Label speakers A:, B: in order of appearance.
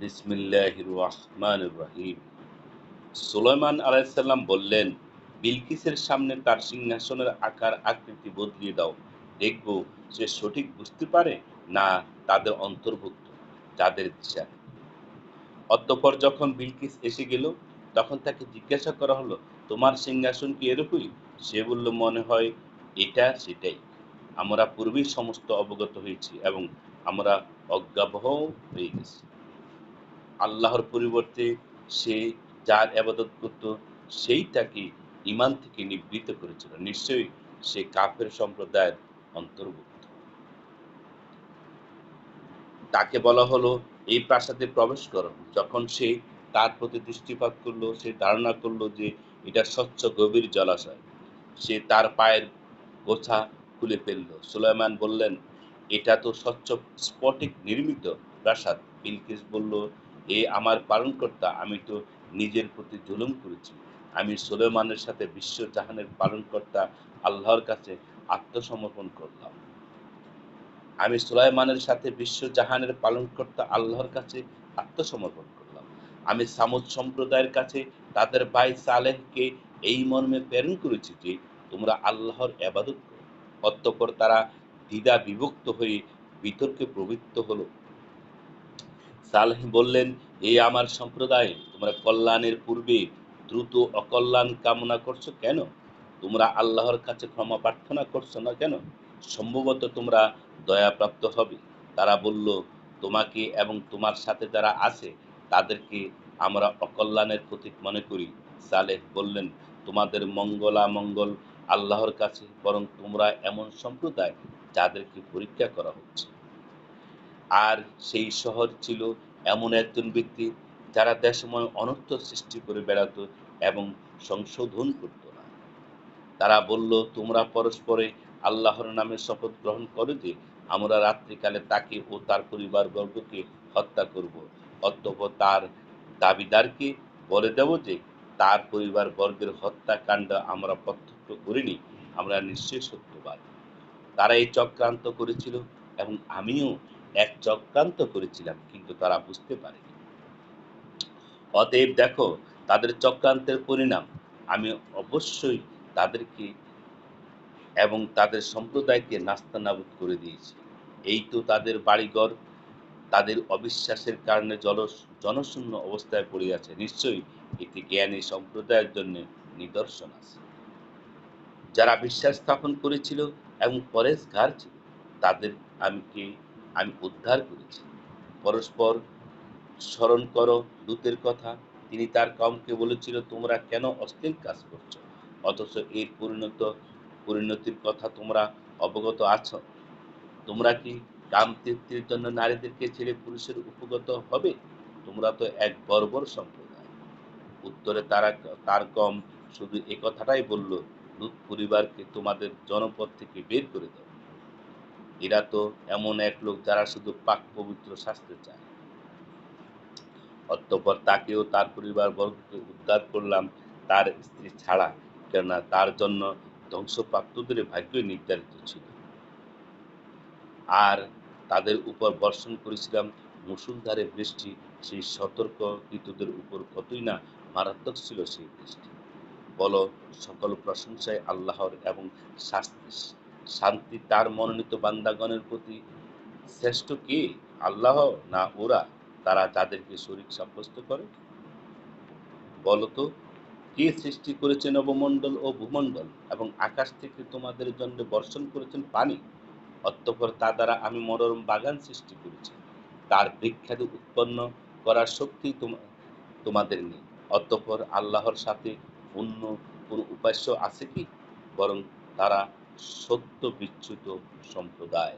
A: বিসমিল্লাহির রহমানির রহিম সুলাইমান আলাইসাল্লাম বললেন, বিলকিসের সামনে তার সিংহাসনের আকার আকৃতি বদলিয়ে দাও। দেখব সে সঠিক বুঝতে পারে না তাদের অন্তর্ভুক্ত, যাদের দিশা। অতঃপর যখন বিলকিস এসে গেল, তখন তাকে জিজ্ঞাসা করা হলো, তোমার সিংহাসন কি এরকমই? সে বলল, মনে হয় এটা সেটাই। আমরা পূর্বেই সমস্ত অবগত হয়েছি এবং আমরা অজ্ঞাবহ হয়ে গেছি। আল্লাহর পরিবর্তে সে যার আবাদত করত সেই তাকে ইমান থেকে নিবৃত করেছিল। নিশ্চয়ই সে কাফের সম্প্রদায়ের অন্তর্ভুক্ত। তাকে বলা হলো, এই প্রাসাদে প্রবেশ করো। যখন সে তার প্রতি দৃষ্টিপাত করল, সে ধারণা করল যে এটা স্বচ্ছ গভীর জলাশয়। সে তার পায়ের গোছা খুলে ফেলল। সুলাইমান বললেন, এটা তো স্বচ্ছ স্পটিক নির্মিত প্রাসাদ। বিলকিস বলল এ আমার পালনকর্তা, আমি তো নিজের প্রতি জুলুম করেছি। আমি সুলেমানের সাথে বিশ্ব জাহানের পালনকর্তা আল্লাহর কাছে আত্মসমর্পণ করলাম। আমি সুলাইমানের সাথে বিশ্ব জাহানের পালনকর্তা আল্লাহর কাছে আত্মসমর্পণ করলাম। আমি সামুদ সম্প্রদায়ের কাছে তাদের ভাই সালেহকে এই মর্মে প্রেরণ করেছি যে, তোমরা আল্লাহর এবাদত করো। অতঃপর তারা দ্বিধা বিভক্ত হয়ে বিতর্কে প্রবৃত্ত হলো। সালেহ বললেন এই আমার সম্প্রদায়, তোমরা কল্যাণের পূর্বে দ্রুত অকল্যাণ কামনা করছ কেন? তোমরা আল্লাহর কাছে ক্ষমা প্রার্থনা করছ না কেন? সম্ভবত তোমরা দয়াপ্রাপ্ত হবে। তারা বলল, তোমাকে এবং তোমার সাথে যারা আছে, তাদেরকে আমরা অকল্যাণের প্রতীক মনে করি। সালেহ বললেন, তোমাদের মঙ্গলা মঙ্গল আল্লাহর কাছে, বরং তোমরা এমন সম্প্রদায় যাদেরকে পরীক্ষা করা হচ্ছে। আর সেই শহর ছিল এমন একজন ব্যক্তি যারা দেশময় অনর্থ সৃষ্টি করে বেড়াতো এবং সংশোধন করত না। তারা বলল, তোমরা পরস্পরে আল্লাহর নামে শপথ গ্রহণ করো যে, আমরা রাত্রিকালে তাকে ও তার পরিবারবর্গকে হত্যা করব। অতঃপর তার দাবিদারকে বলে দেব যে, তার পরিবার বর্গের হত্যাকাণ্ড আমরা প্রত্যক্ষ করিনি, আমরা নিশ্চয়ই সত্যবাদ। তারা এই চক্রান্ত করেছিল এবং আমিও এক চক্রান্ত করেছিলাম, কিন্তু তারা বুঝতে পারেনি। অতএব দেখো, তাদের চক্রান্তের পরিণাম। আমি অবশ্যই তাদেরকে এবং তাদের সম্প্রদায়কে নাস্তানাবুদ করে দিয়েছি। এই তো তাদের বাড়িঘর, তাদের অবিশ্বাসের কারণে জল, জনশূন্য অবস্থায় পড়ে আছে। নিশ্চয়ই এটি জ্ঞানী সম্প্রদায়ের জন্য নিদর্শন আছে। যারা বিশ্বাস স্থাপন করেছিল এবং পরেশগার ছিল, তাদের আমি কে আমি উদ্ধার করেছি। পরস্পর স্মরণ করো দূতের কথা। তিনি তার কমকে বলেছিল, তোমরা কেন অস্থির কাজ করছ? অথচ এর পরিণত, পরিণতির কথা তোমরা অবগত আছো। তোমরা কি কাম তৃপ্তির জন্য নারীদেরকে ছেড়ে পুরুষের উপগত হবে? তোমরা তো এক বর্বর সম্প্রদায়। উত্তরে তারা তার কম শুধু এ কথাটাই বলল, লুত পরিবারকে তোমাদের জনপদ থেকে বের করে দাও। এরা তো এমন এক লোক যারা শুধু পাক পবিত্র শাস্তে চায়। অতঃপর তাকেও তার পরিবার বর্গকে উদ্ধার করলাম তার স্ত্রী ছাড়া, কেননা তার জন্য ধ্বংসপ্রাপ্তদের ভাগ্য নির্ধারিত ছিল। আর তাদের উপর বর্ষণ করেছিলাম মুসুলধারে বৃষ্টি, সেই সতর্ক কৃতদের উপর কতই না মারাত্মক ছিল সেই বৃষ্টি। বলো, সকল প্রশংসায় আল্লাহর এবং শাস্তি শান্তি তার মনোনীত বান্দাগণের প্রতি শ্রেষ্ঠ কে? আল্লাহ না ওরা? তারা যাদেরকে শরীর সাব্যস্ত করে? বলতো কে সৃষ্টি করেছেন নবমণ্ডল ও ভূমণ্ডল এবং আকাশ থেকে তোমাদের জন্য বর্ষণ করেছেন পানি? অতঃপর তা দ্বারা আমি মনোরম বাগান সৃষ্টি করেছি। তার বিখ্যাত উৎপন্ন করার শক্তি তোমাদের নেই। অতঃপর আল্লাহর সাথে অন্য কোনো উপাস্য আছে কি? বরং তারা সত্য বিচ্যুত সম্প্রদায়।